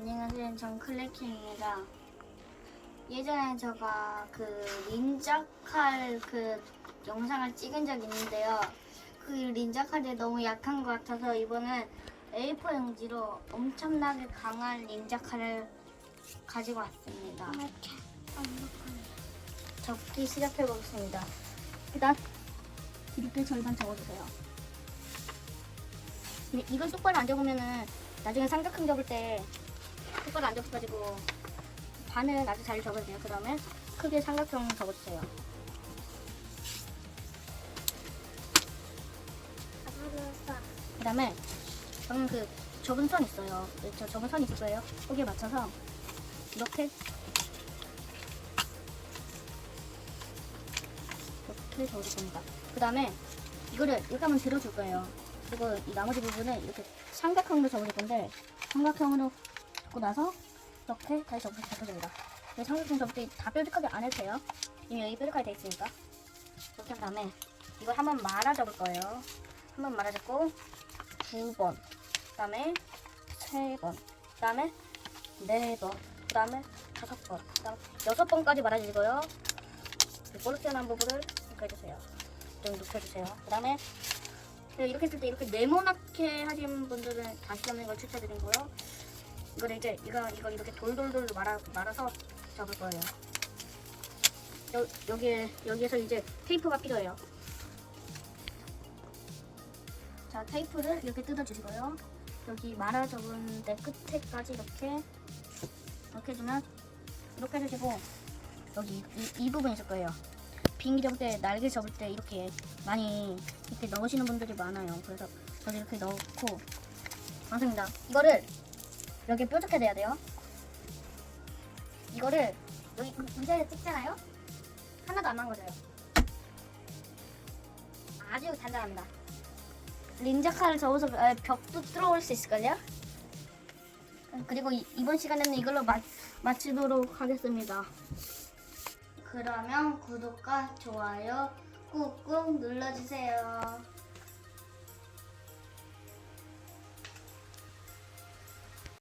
안녕하세요. 전 클래킹입니다. 예전에 제가 그 닌자칼 그 영상을 찍은 적이 있는데요. 그 닌자칼이 너무 약한 것 같아서 이번엔 A4 용지로 엄청나게 강한 닌자칼을 가지고 왔습니다. 접기 시작해 보겠습니다. 일단 이렇게 절반 접어주세요. 근데 이걸 똑바로 안 접으면은 나중에 삼각형 접을 때 똑바로 안 접어가지고 반은 아주 잘 접어주세요. 그 다음에 크게 삼각형 접어주세요. 그 다음에 저는 그 접은 선 있어요. 네, 저 접은 선 있을 거예요. 거기에 맞춰서 이렇게 이렇게 접을 겁니다. 그 다음에 이거를 이렇게 한번 들어줄 거예요. 그리고 이 나머지 부분을 이렇게 삼각형으로 접을 건데 삼각형으로 접고 나서 이렇게 다시 접어, 접어줍니다. 이 삼각형 접을 때 다 뾰족하게 안 해도 돼요. 이미 여기 뾰족하게 돼 있으니까. 이렇게 한 다음에 이걸 한 번 말아 접을 거예요. 한 번 말아 접고 두 번, 그 다음에 세 번, 그 다음에 네 번, 그 다음에 다섯 번, 그 다음에 여섯 번까지 말아주고요. 이 볼록튀어나온 부분을 해주세요. 좀 눕혀주세요. 그 다음에 이렇게 했을 때 이렇게 네모나게 하신 분들은 다시 접는 걸 추천드리고요. 이걸 이제 이거 이거 이렇게 돌돌돌 말아 말아서 접을 거예요. 여, 여기에 여기에서 이제 테이프가 필요해요. 자 테이프를 이렇게 뜯어주시고요. 여기 말아 접은 데 끝에까지 이렇게 이렇게 해주면 이렇게 해주시고 여기 이, 이 부분 있을 거예요. 비행기 접을 때 날개 접을 때 이렇게 많이 이렇게 넣으시는 분들이 많아요. 그래서 저도 이렇게 넣고 완성입니다. 이거를 여기 뾰족해 돼야 돼요. 이거를 여기 문제를 찍잖아요. 하나도 안 망가져요. 아주 단단합니다. 린자칼을 접어서 아, 벽도 뚫어올 수 있을걸요? 그리고 이, 이번 시간에는 이걸로 마, 마치도록 하겠습니다. 그러면 구독과 좋아요 꾹꾹 눌러주세요.